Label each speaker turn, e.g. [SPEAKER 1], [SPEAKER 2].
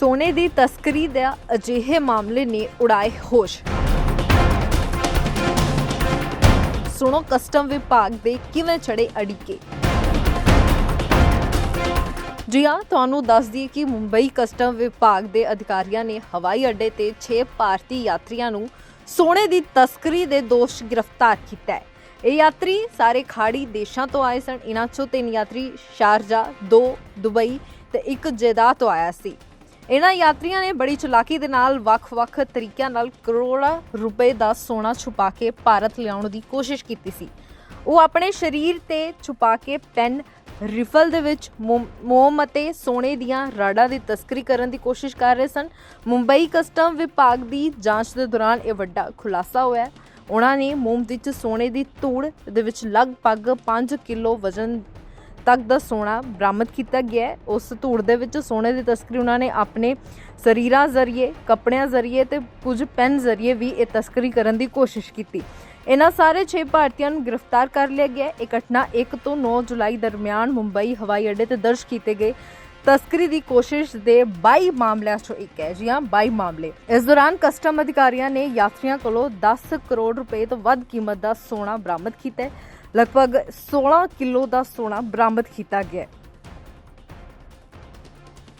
[SPEAKER 1] ਸੋਨੇ ਦੀ ਤਸਕਰੀ ਦੇ ਅਜਿਹੇ ਮਾਮਲੇ ਨੇ ਉਡਾਏ ਹੋਸ਼। ਸੁਣੋ, ਕਸਟਮ ਵਿਭਾਗ ਦੇ ਕਿਵੇਂ ਚੜੇ ਅੜੀਕੇ। ਜੀ ਹਾਂ, ਤੁਹਾਨੂੰ ਦੱਸ ਦਈਏ ਕਿ ਮੁੰਬਈ ਕਸਟਮ ਵਿਭਾਗ ਦੇ ਅਧਿਕਾਰੀਆਂ ਨੇ ਹਵਾਈ ਅੱਡੇ ਤੇ 6 ਭਾਰਤੀ ਯਾਤਰੀਆਂ ਨੂੰ ਸੋਨੇ ਦੀ ਤਸਕਰੀ ਦੇ ਦੋਸ਼ ਗ੍ਰਿਫਤਾਰ ਕੀਤਾ ਹੈ। ਇਹ ਯਾਤਰੀ ਸਾਰੇ ਖਾੜੀ ਦੇਸ਼ਾਂ ਤੋਂ ਆਏ ਸਨ। ਇਹਨਾਂ ਚੋਂ ਤਿੰਨ ਯਾਤਰੀ ਸ਼ਾਰਜਾ, ਦੋ ਦੁਬਈ ਤੇ ਇੱਕ ਜੇਦਾ ਤੋਂ ਆਇਆ ਸੀ। ਇਹਨਾਂ ਯਾਤਰੀਆਂ ਨੇ ਬੜੀ ਚਲਾਕੀ ਦੇ ਨਾਲ ਵੱਖ-ਵੱਖ ਤਰੀਕਿਆਂ ਨਾਲ ਕਰੋੜਾਂ ਰੁਪਏ ਦਾ ਸੋਨਾ ਛੁਪਾ ਕੇ ਭਾਰਤ ਲਿਆਉਣ ਦੀ ਕੋਸ਼ਿਸ਼ ਕੀਤੀ ਸੀ। ਉਹ ਆਪਣੇ ਸਰੀਰ ਤੇ ਛੁਪਾ ਕੇ ਪੈਨ, ਰਿਫਲ ਦੇ ਵਿੱਚ ਮੋਮ- ਮੋਮ ਅਤੇ ਸੋਨੇ ਦੀਆਂ ਰਾੜਾਂ ਦੀ ਤਸਕਰੀ ਕਰਨ ਦੀ ਕੋਸ਼ਿਸ਼ ਕਰ ਰਹੇ ਸਨ। ਮੁੰਬਈ ਕਸਟਮ ਵਿਭਾਗ ਦੀ ਜਾਂਚ ਦੇ ਦੌਰਾਨ ਇਹ ਵੱਡਾ ਖੁਲਾਸਾ ਹੋਇਆ। ਉਹਨਾਂ ਨੇ ਮੋਮ ਵਿੱਚ ਸੋਨੇ ਦੀ ਧੂੜ ਦੇ ਵਿੱਚ ਲਗਭਗ 5 ਕਿਲੋ ਵਜ਼ਨ ਤੱਕ ਦਾ ਸੋਨਾ ਬਰਾਮਦ ਕੀਤਾ ਗਿਆ ਹੈ। ਉਸ ਧੂੜ ਦੇ ਵਿੱਚ ਸੋਨੇ ਦੀ ਤਸਕਰੀ ਉਹਨਾਂ ਨੇ ਆਪਣੇ ਸਰੀਰਾਂ ਜ਼ਰੀਏ, ਕੱਪੜਿਆਂ ਜ਼ਰੀਏ ਤੇ ਕੁਝ ਪੈਨ ਜ਼ਰੀਏ ਵੀ ਇਹ ਤਸਕਰੀ ਕਰਨ ਦੀ ਕੋਸ਼ਿਸ਼ ਕੀਤੀ। ਇਹਨਾਂ ਸਾਰੇ 6 ਭਾਰਤੀਆਂ ਨੂੰ ਗ੍ਰਿਫਤਾਰ ਕਰ ਲਿਆ ਗਿਆ ਇਹ ਘਟਨਾ 1 ਤੋਂ 9 ਜੁਲਾਈ ਦਰਮਿਆਨ ਮੁੰਬਈ ਹਵਾਈ ਅੱਡੇ ਤੇ ਦਰਜ ਕੀਤੇ ਗਏ ਤਸਕਰੀ ਦੀ ਕੋਸ਼ਿਸ਼ ਦੇ 22 ਮਾਮਲਿਆਂ ਚੋਂ ਇੱਕ ਹੈ ਜੀ ਹਾਂ 22 ਮਾਮਲੇ। ਇਸ ਦੌਰਾਨ ਕਸਟਮ ਅਧਿਕਾਰੀਆਂ ਨੇ ਯਾਤਰੀਆਂ ਕੋਲੋਂ 10 ਕਰੋੜ ਰੁਪਏ ਤੋਂ ਵੱਧ ਕੀਮਤ ਦਾ ਸੋਨਾ ਬਰਾਮਦ ਕੀਤਾ ਹੈ। ਲਗਭਗ 16 ਕਿਲੋ ਦਾ ਸੋਨਾ ਬਰਾਮਦ ਕੀਤਾ ਗਿਆ ਹੈ।